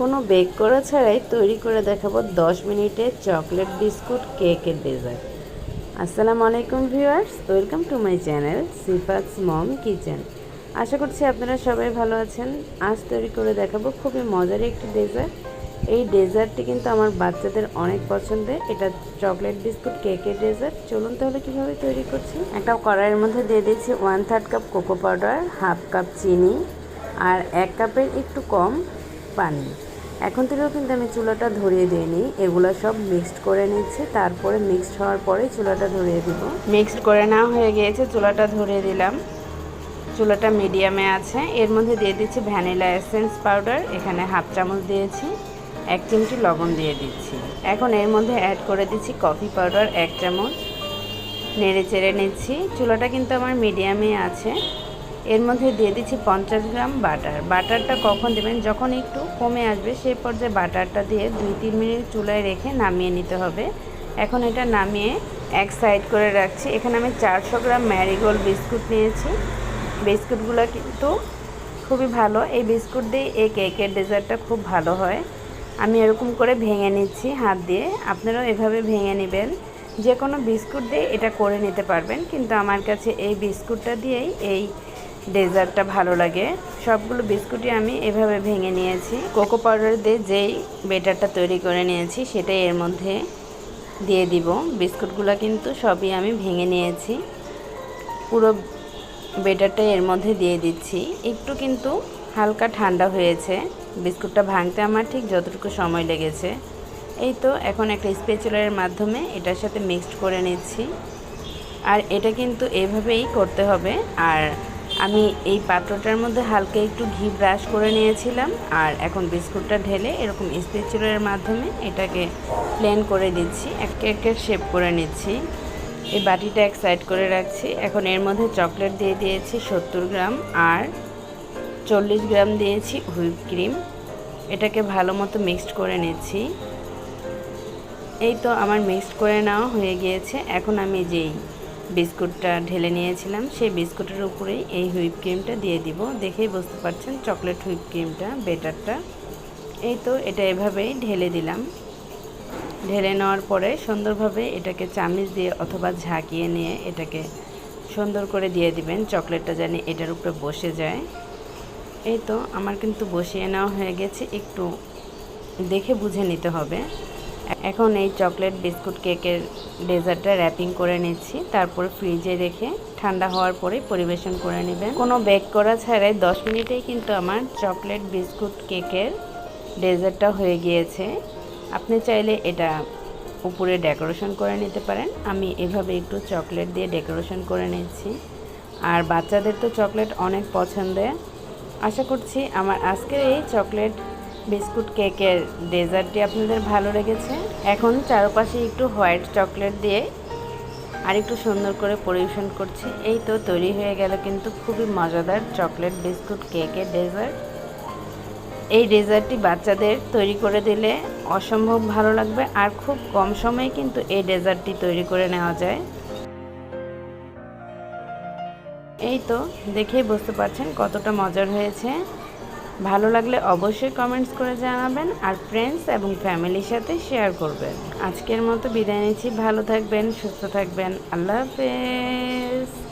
কোনো বেক করা ছাড়াই তৈরি করে দেখাবো দশ মিনিটে চকলেট বিস্কুট কেকের ডেজার্ট আসসালামু আলাইকুম viewers, welcome to my channel Sifat's mom kitchen. আশা করছি আপনারা সবাই ভালো আছেন। আজ তৈরি করে দেখাবো খুবই মজার একটি ডেজার্ট এই ডেজার্টটি কিন্তু আমার বাচ্চাদের অনেক পছন্দের। এটা চকলেট বিস্কুট কেকের ডেজার্ট চলুন তাহলে কীভাবে তৈরি করছি? একটা কড়াইয়ের মধ্যে দিয়ে দিয়েছি one third cup cocoa powder half cup চিনি, আর এক কাপের একটু কম পানি। এখন থেকেও কিন্তু আমি চুলাটা ধরিয়ে দিইনি। এগুলো সব মিক্সড করে নিচ্ছি। তারপরে মিক্সড হওয়ার পরে চুলাটা ধরিয়ে দিব। মিক্সড করে নেওয়া হয়ে গিয়েছে। চুলাটা ধরিয়ে দিলাম। চুলাটা মিডিয়ামে আছে। এর মধ্যে দিয়ে দিচ্ছি ভ্যানিলা এসেন্স পাউডার এখানে হাফ চামচ দিয়েছি। এক চিমটি লবণ দিয়ে দিচ্ছি। এখন এর মধ্যে অ্যাড করে দিচ্ছি কফি পাউডার এক চামচ। নেড়ে চেড়ে নিচ্ছি। চুলাটা কিন্তু আমার মিডিয়ামে আছে। এর মধ্যে দিয়ে দিচ্ছি পঞ্চাশ গ্রাম বাটার। বাটারটা কখন দেবেন? যখন একটু কমে আসবে, সেই পর্যায়ে বাটারটা দিয়ে দুই তিন মিনিট চুলায় রেখে নামিয়ে নিতে হবে। এখন এটা নামিয়ে এক সাইড করে রাখছি। এখানে আমি চারশো গ্রাম ম্যারিগোল্ড বিস্কুট নিয়েছি। বিস্কুটগুলো কিন্তু খুবই ভালো। এই বিস্কুট দিয়ে এই কেকের ডেজার্টটা খুব ভালো হয়। আমি এরকম করে ভেঙে নিচ্ছি হাত দিয়ে। আপনারাও এভাবে ভেঙে নেবেন। যে কোনো বিস্কুট দিয়ে এটা করে নিতে পারবেন। কিন্তু আমার কাছে এই বিস্কুটটা দিয়েই এই ডেজার্টটা ভালো লাগে। সবগুলো বিস্কুটই আমি এভাবে ভেঙে নিয়েছি। কোকো পাউডার দিয়ে যেই বেটারটা তৈরি করে নিয়েছি, সেটাই এর মধ্যে দিয়ে দিব। বিস্কুটগুলো কিন্তু সবই আমি ভেঙে নিয়েছি। পুরো বেটারটা এর মধ্যে দিয়ে দিচ্ছি। একটু কিন্তু হালকা ঠান্ডা হয়েছে। বিস্কুটটা ভাঙতে আমার ঠিক যতটুকু সময় লেগেছে। এই তো এখন একটা স্পেচুলারের মাধ্যমে এটার সাথে মিক্সড করে নিচ্ছি। আর এটা কিন্তু এভাবেই করতে হবে। আর আমি এই পাত্রটার মধ্যে হালকা একটু ঘি ব্রাশ করে নিয়েছিলাম, আর এখন বিস্কুটটা ঢেলে এরকম স্পেচুলারের মাধ্যমে এটাকে প্লেন করে দিচ্ছি এক একের শেপ করে নিচ্ছি। এই বাটিটা এক সাইড করে রাখছি। এখন এর মধ্যে চকলেট দিয়ে দিয়েছি সত্তর গ্রাম, আর চল্লিশ গ্রাম দিয়েছি হুইপ ক্রিম এটাকে ভালো মতো মিক্সড করে নিচ্ছি। এই তো আমার মিক্সড করে নেওয়া হয়ে গিয়েছে। এখন আমি যেই বিস্কুটটা ঢেলে নিয়েছিলাম। সেই বিস্কুটের উপরেই এই হুইপ ক্রিমটা দিয়ে দিব। দেখেই বুঝতে পারছেন চকলেট হুইপ ক্রিমটা বেটারটা। এই তো এটা এভাবেই ঢেলে দিলাম। ঢেলে নেওয়ার পরে সুন্দরভাবে এটাকে চামিচ দিয়ে অথবা ঝাঁকিয়ে নিয়ে এটাকে সুন্দর করে দিয়ে দিবেন। চকলেটটা জানি এটার উপরে বসে যায়। এই তো আমার কিন্তু বসিয়ে নেওয়া হয়ে গেছে। একটু দেখে বুঝে নিতে হবে। এখন এই চকলেট বিস্কুট কেকের ডেজার্টটা র্যাপিং করে নিচ্ছি। তারপর ফ্রিজে রেখে ঠান্ডা হওয়ার পরে পরিবেশন করে নেবেন। কোনো বেক করা ছাড়াই দশ মিনিটেই কিন্তু আমার চকলেট বিস্কুট কেকের ডেজার্টটা হয়ে গিয়েছে। আপনি চাইলে এটা উপরে ডেকোরেশন করে নিতে পারেন। আমি এভাবে একটু চকলেট দিয়ে ডেকোরেশন করে নিচ্ছি। আর বাচ্চাদের তো চকলেট অনেক পছন্দের। আশা করছি আমার আজকের এই চকলেট বিস্কুট কেকের ডেজার্টটি আপনাদের ভালো লেগেছে? এখন চারপাশে একটু হোয়াইট চকলেট দিয়ে আর একটু সুন্দর করে পরিবেশন করছি। এই তো তৈরি হয়ে গেল কিন্তু খুবই মজাদার চকলেট বিস্কুট কেকের ডেজার্ট। এই ডেজার্টটি বাচ্চাদের তৈরি করে দিলে অসম্ভব ভালো লাগবে আর খুব কম সময়ে কিন্তু এই ডেজার্টটি তৈরি করে নেওয়া যায়। এই তো দেখেই বুঝতে পারছেন কতটা মজার হয়েছে। ভালো লাগলে অবশ্যই কমেন্টস করে জানাবেন আর ফ্রেন্ডস এবং ফ্যামিলির সাথে শেয়ার করবেন। আজকের মতো বিদায় নিচ্ছি। ভালো থাকবেন, সুস্থ থাকবেন। আল্লাহ হাফেজ।